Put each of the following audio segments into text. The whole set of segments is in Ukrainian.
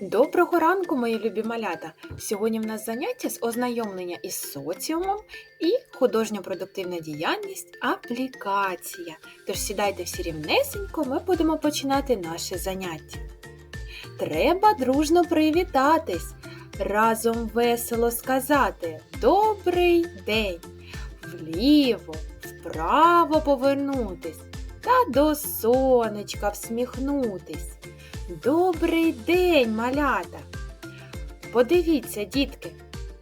Доброго ранку, мої любі малята! Сьогодні в нас заняття з ознайомлення із соціумом і художньо-продуктивна діяльність аплікація. Тож сідайте всі рівнесенько, ми будемо починати наше заняття. Треба дружно привітатись, разом весело сказати Добрий день! Вліво, вправо повернутись та до сонечка всміхнутись. Добрий день, малята! Подивіться, дітки,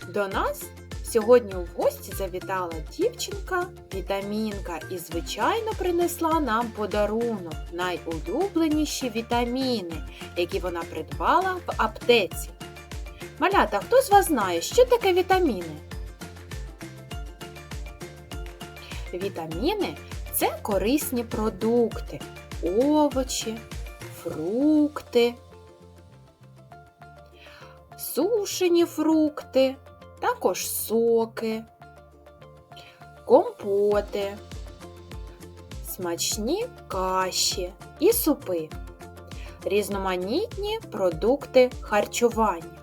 до нас сьогодні у гості завітала дівчинка Вітамінка і, звичайно, принесла нам подарунок найулюбленіші вітаміни, які вона придбала в аптеці. Малята, хто з вас знає, що таке вітаміни? Вітаміни це корисні продукти, овочі, фрукти, сушені фрукти, також соки, компоти, смачні каші і супи, різноманітні продукти харчування.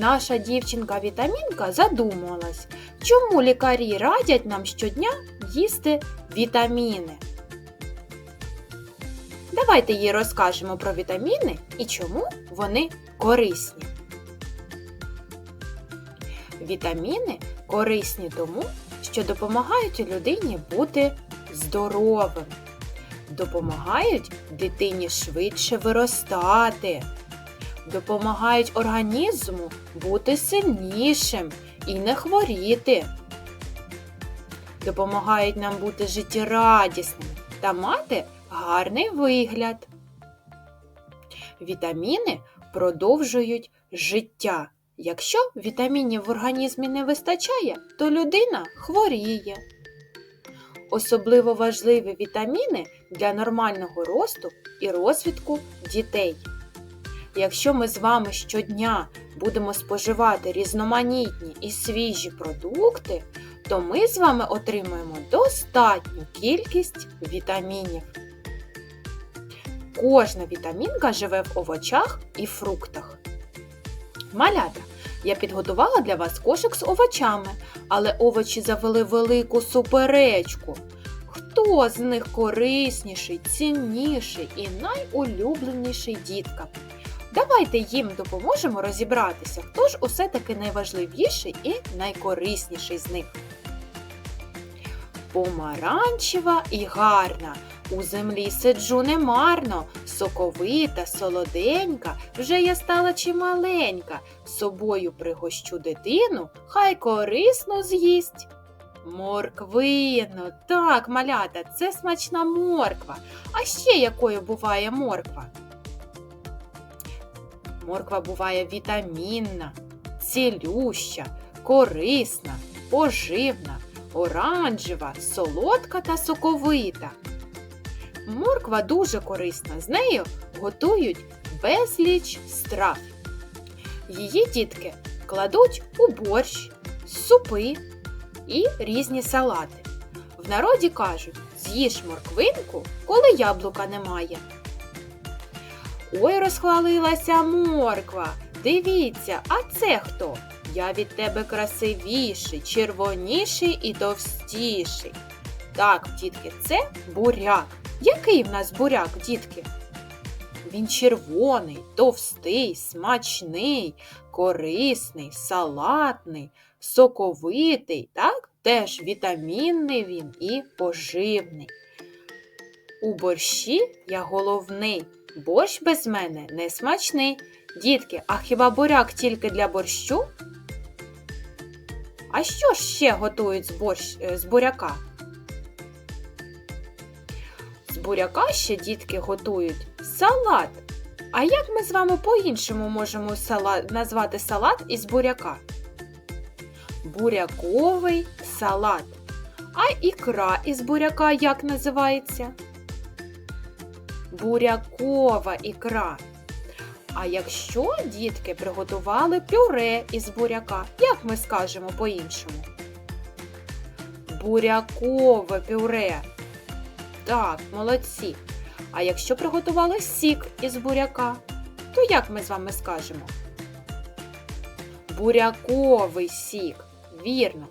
Наша дівчинка Вітамінка задумалась, чому лікарі радять нам щодня їсти вітаміни. Давайте їй розкажемо про вітаміни і чому вони корисні. Вітаміни корисні тому, що допомагають людині бути здоровим, допомагають дитині швидше виростати, допомагають організму бути сильнішим і не хворіти, допомагають нам бути життєрадісними та мати гарний вигляд. Вітаміни продовжують життя. Якщо вітамінів в організмі не вистачає, то людина хворіє. Особливо важливі вітаміни для нормального росту і розвитку дітей. Якщо ми з вами щодня будемо споживати різноманітні і свіжі продукти, то ми з вами отримаємо достатню кількість вітамінів. Кожна вітамінка живе в овочах і фруктах. Малята, я підготувала для вас кошик з овочами, але овочі завели велику суперечку. Хто з них корисніший, цінніший і найулюбленіший діткам? Давайте їм допоможемо розібратися, хто ж усе таки найважливіший і найкорисніший з них. Помаранчева і гарна. У землі сиджу немарно, соковита, солоденька, вже я стала чималенька. Собою пригощу дитину, хай корисно з'їсть. Морквино, так, малята, це смачна морква. А ще якою буває морква? Морква буває вітамінна, цілюща, корисна, поживна, оранжева, солодка та соковита. Морква дуже корисна, з нею готують безліч страв. Її дітки кладуть у борщ, супи і різні салати. В народі кажуть, з'їж морквинку, коли яблука немає. Ой, розхвалилася морква. Дивіться, а це хто? Я від тебе красивіший, червоніший і товстіший. Так, дітки, це буряк. Який в нас буряк, дітки? Він червоний, товстий, смачний, корисний, салатний, соковитий, так? Теж вітамінний він і поживний. У борщі я головний. Борщ без мене не смачний. Дітки, а хіба буряк тільки для борщу? А що ж ще готують з, борщ, е, з буряка? З буряка ще дітки готують салат. А як ми з вами по-іншому можемо салат, назвати салат із буряка? Буряковий салат. А ікра із буряка як називається? Бурякова ікра. А якщо дітки приготували пюре із буряка, як ми скажемо по-іншому? Бурякове пюре. Так, молодці. А якщо приготували сік із буряка? то як ми з вами скажемо? Буряковий сік. Вірно.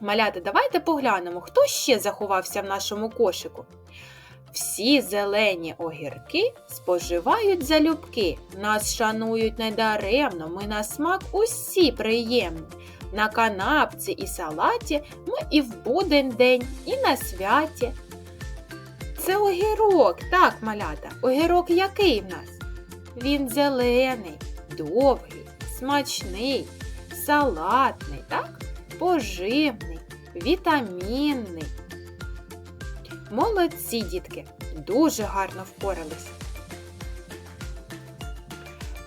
Малята, давайте поглянемо, хто ще заховався в нашому кошику. Всі зелені огірки споживають залюбки, нас шанують недаремно, ми на смак усі приємні. На канапці і салаті ми і в буден день, і на святі. Це огірок, так, малята. Огірок який в нас? Він зелений, довгий, смачний, салатний, так? Поживний, вітамінний. Молодці, дітки, дуже гарно впоралися.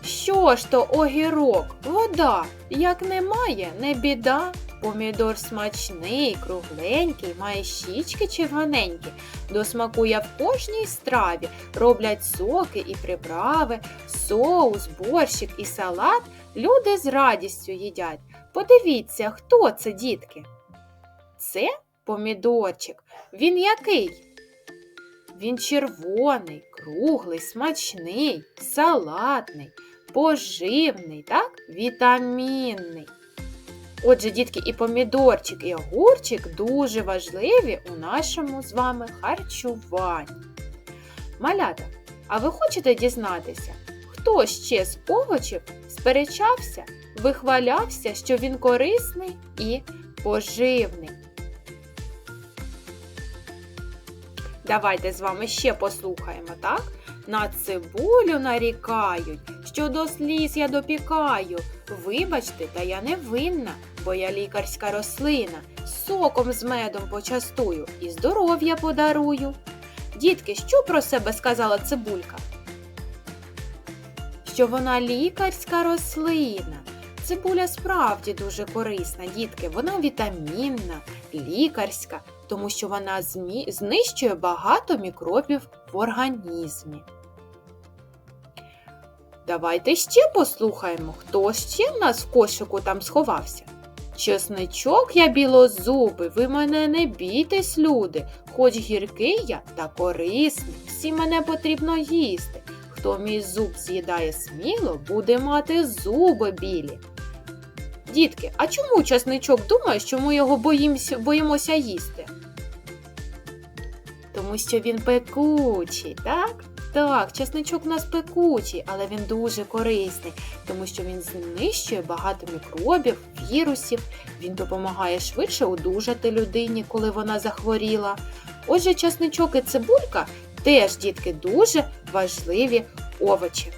Що ж то огірок, вода, як немає, не біда. Помідор смачний, кругленький, має щічки червоненькі, досмакує в кожній страві, роблять соки і приправи, соус, борщик і салат люди з радістю їдять. Подивіться, хто це, дітки? Це помідорчик. Він який? Він червоний, круглий, смачний, салатний, поживний, так? Вітамінний. Отже, дітки, і помідорчик, і огурчик дуже важливі у нашому з вами харчуванні. Малята, а ви хочете дізнатися, хто ще з овочів сперечався, вихвалявся, що він корисний і поживний? Давайте з вами ще послухаємо, так? На цибулю нарікають, що до сліз я допікаю. Вибачте, та я не винна, бо я лікарська рослина. Соком з медом почастую і здоров'я подарую. Дітки, що про себе сказала цибулька? Що вона лікарська рослина. Цибуля справді дуже корисна, дітки. Вона вітамінна, лікарська, тому що вона знищує багато мікробів в організмі. Давайте ще послухаємо, хто ще в нас в кошику там сховався. Чесничок я білозубий, ви мене не бійтесь, люди, хоч гіркий я та корисний, всі мене потрібно їсти. Хто мій зуб з'їдає сміло, буде мати зуби білі. Дітки, а чому часничок думає, що ми його боїмося, боїмося їсти? Тому що він пекучий, так? Так, часничок у нас пекучий, але він дуже корисний, тому що він знищує багато мікробів, вірусів, він допомагає швидше одужати людині, коли вона захворіла. Отже, часничок і цибулька теж, дітки, дуже важливі овочі.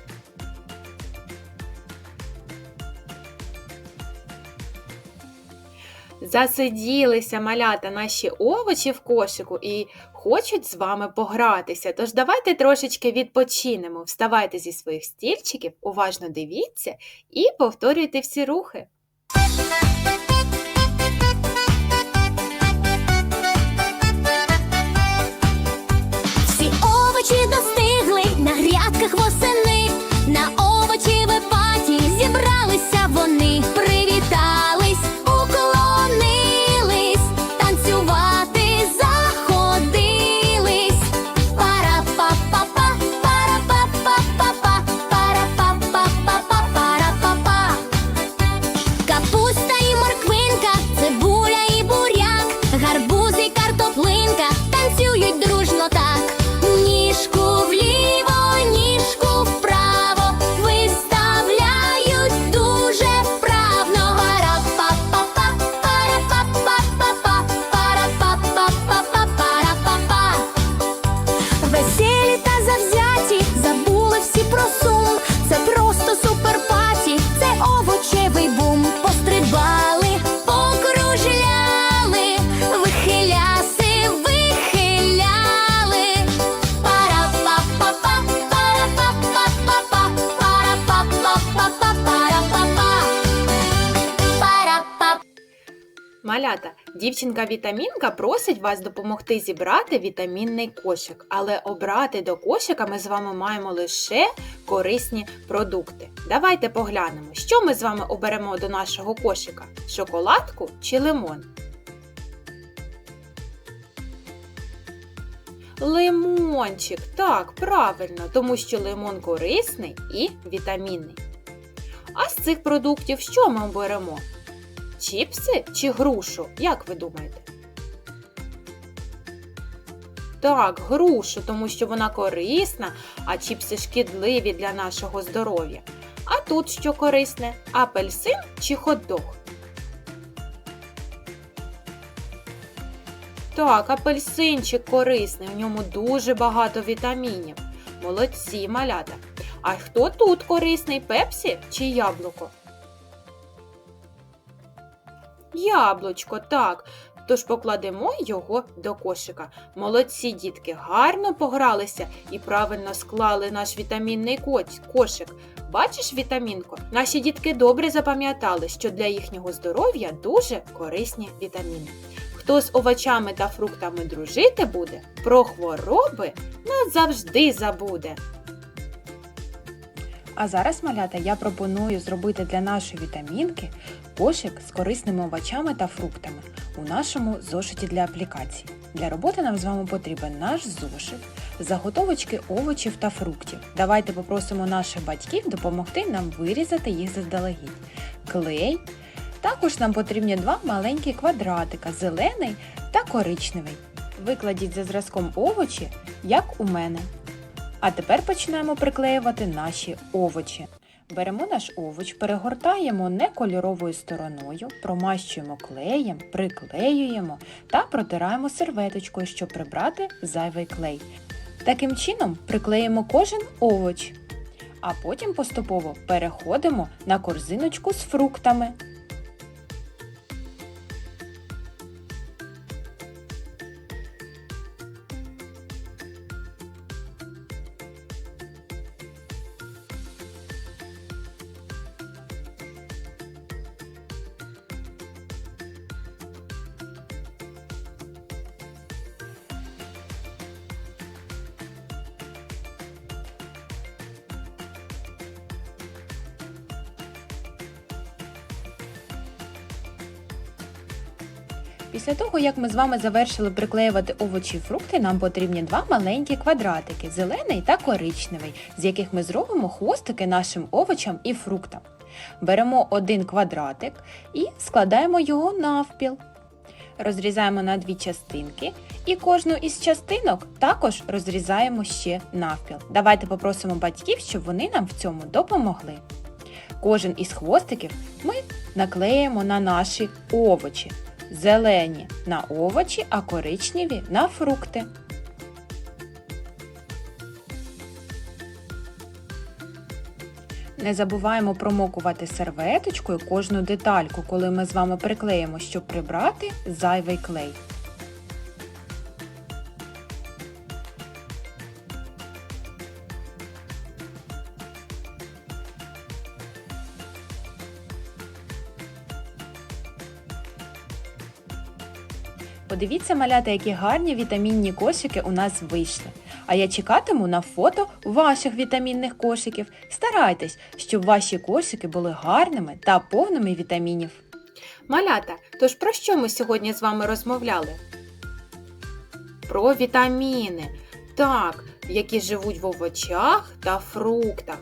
Засиділися малята наші овочі в кошику і хочуть з вами погратися. Тож давайте трошечки відпочинемо. Вставайте зі своїх стільчиків, уважно дивіться і повторюйте всі рухи. Малята, дівчинка Вітамінка просить вас допомогти зібрати вітамінний кошик, але обрати до кошика ми з вами маємо лише корисні продукти. Давайте поглянемо, що ми з вами оберемо до нашого кошика: шоколадку чи лимон. Лимончик, так, правильно, тому що лимон корисний і вітамінний. А з цих продуктів що ми беремо? Чіпси чи грушу? Як ви думаєте? Так, грушу, тому що вона корисна, а чіпси шкідливі для нашого здоров'я. А тут що корисне? Апельсин чи хот-дог? Так, апельсинчик корисний, в ньому дуже багато вітамінів. Молодці, малята. А хто тут корисний пепсі чи яблуко? Яблучко, так. Тож покладемо його до кошика. Молодці дітки, гарно погралися і правильно склали наш вітамінний кошик. Бачиш, вітамінко, наші дітки добре запам'ятали, що для їхнього здоров'я дуже корисні вітаміни. Хто з овочами та фруктами дружити буде, про хвороби назавжди забуде. А зараз, малята, я пропоную зробити для нашої вітамінки кошик з корисними овочами та фруктами у нашому зошиті для аплікації. Для роботи нам з вами потрібен наш зошит, заготовочки овочів та фруктів. Давайте попросимо наших батьків допомогти нам вирізати їх заздалегідь. Клей. Також нам потрібні два маленькі квадратика зелений та коричневий. Викладіть за зразком овочі, як у мене. А тепер починаємо приклеювати наші овочі. Беремо наш овоч, перегортаємо не кольоровою стороною, промащуємо клеєм, приклеюємо та протираємо серветочкою, щоб прибрати зайвий клей. Таким чином приклеїмо кожен овоч, а потім поступово переходимо на корзиночку з фруктами. Після того, як ми з вами завершили приклеювати овочі і фрукти, нам потрібні два маленькі квадратики зелений та коричневий, з яких ми зробимо хвостики нашим овочам і фруктам. Беремо один квадратик і складаємо його навпіл. Розрізаємо на дві частинки і кожну із частинок також розрізаємо ще навпіл. Давайте попросимо батьків, щоб вони нам в цьому допомогли. Кожен із хвостиків ми наклеїмо на наші овочі. Зелені на овочі, а коричневі на фрукти. Не забуваємо промокувати серветочкою кожну детальку, коли ми з вами приклеїмо, щоб прибрати зайвий клей. Подивіться, малята, які гарні вітамінні кошики у нас вийшли. А я чекатиму на фото ваших вітамінних кошиків. Старайтесь, щоб ваші кошики були гарними та повними вітамінів. Малята, тож про що ми сьогодні з вами розмовляли? Про вітаміни, так, які живуть в овочах та фруктах.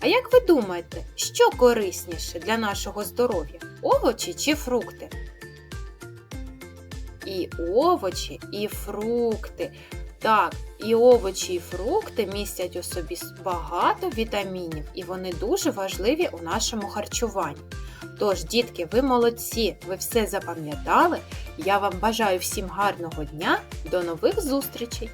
А як ви думаєте, що корисніше для нашого здоров'я? Овочі чи фрукти? І овочі, і фрукти. Так, і овочі, і фрукти містять у собі багато вітамінів, і вони дуже важливі у нашому харчуванні. Тож, дітки, ви молодці, ви все запам'ятали. Я вам бажаю всім гарного дня, до нових зустрічей!